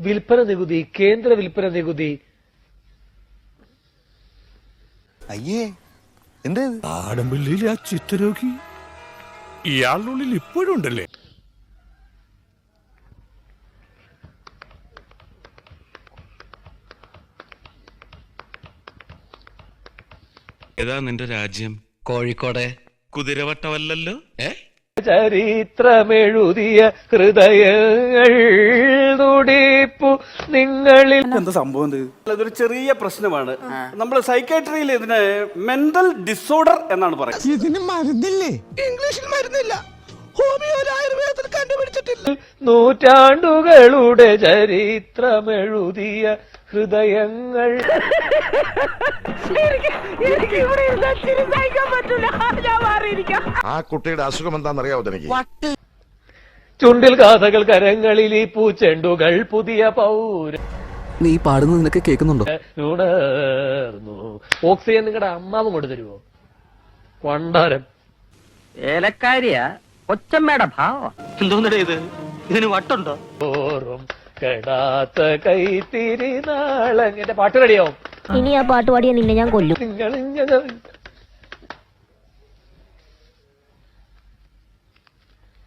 വിൽപ്പന നികുതി കേന്ദ്ര വിൽപ്പന നികുതി. അയ്യേ എന്തേ? ആടമ്പിള്ളിയിലെ ആ ചിത്തരോഗി ഇയാളുടെ ഉള്ളിൽ ഇപ്പോഴും ഉണ്ടല്ലേ? ഏതാ നിന്റെ രാജ്യം? കോഴിക്കോടെ. കുതിരവട്ടമല്ലല്ലോ? ഏ? ചരിത്രമെഴുതിയ ഹൃദയങ്ങൾ തുടിപ്പു നിങ്ങളിൽ. എന്താ സംഭവം ഇത്? ഇതൊരു ചെറിയ പ്രശ്നമാണ്. നമ്മൾ സൈക്കാട്രിയിൽ ഇതിന് മെന്റൽ ഡിസോർഡർ എന്നാണ് പറയുന്നത്. ഇതിന് മരുന്നില്ലേ? ഇംഗ്ലീഷിൽ മരുന്നില്ല. നൂറ്റാണ്ടുകളുടെ ചരിത്രമെഴുതിയ ഹൃദയങ്ങൾ. ആ കുട്ടിയുടെ അസുഖം എന്താണെന്നറിയാവോ തനിക്ക് ചുണ്ടിൽ കാഥകൾ കരങ്ങളിൽ ഈ പൂച്ചെണ്ടുകൾ പുതിയ പൗര നീ പാടുന്നത് നിനക്ക് കേൾക്കുന്നുണ്ടോ? ഉണർന്നു ഓക്സിജൻ നിങ്ങളുടെ അമ്മാവും കൊണ്ടുതരുമോ വണ്ടാരം ഏലക്കാരിയാ. കൊച്ചമ്മയുടെ ഭാവം. എന്തോന്നടേ ഇത്? ഇതിന് വട്ടുണ്ടോ? ഓറും കെടാത്ത കൈത്തിരി നാളെ എന്റെ പാട്ട് റെഡിയാവും ഇനി ആ പാട്ട് പാടിയ നിന്നെ ഞാൻ കൊല്ലും. നിങ്ങൾ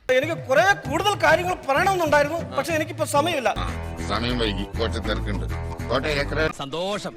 എനിക്ക് കുറെ കൂടുതൽ കാര്യങ്ങൾ പറയണമെന്നുണ്ടായിരുന്നു പക്ഷെ എനിക്കിപ്പോ സമയമില്ല. സമയം വൈകി. കോട്ടയം തിരക്കുണ്ട്. കോട്ടയം ഏക്കറ സന്തോഷം.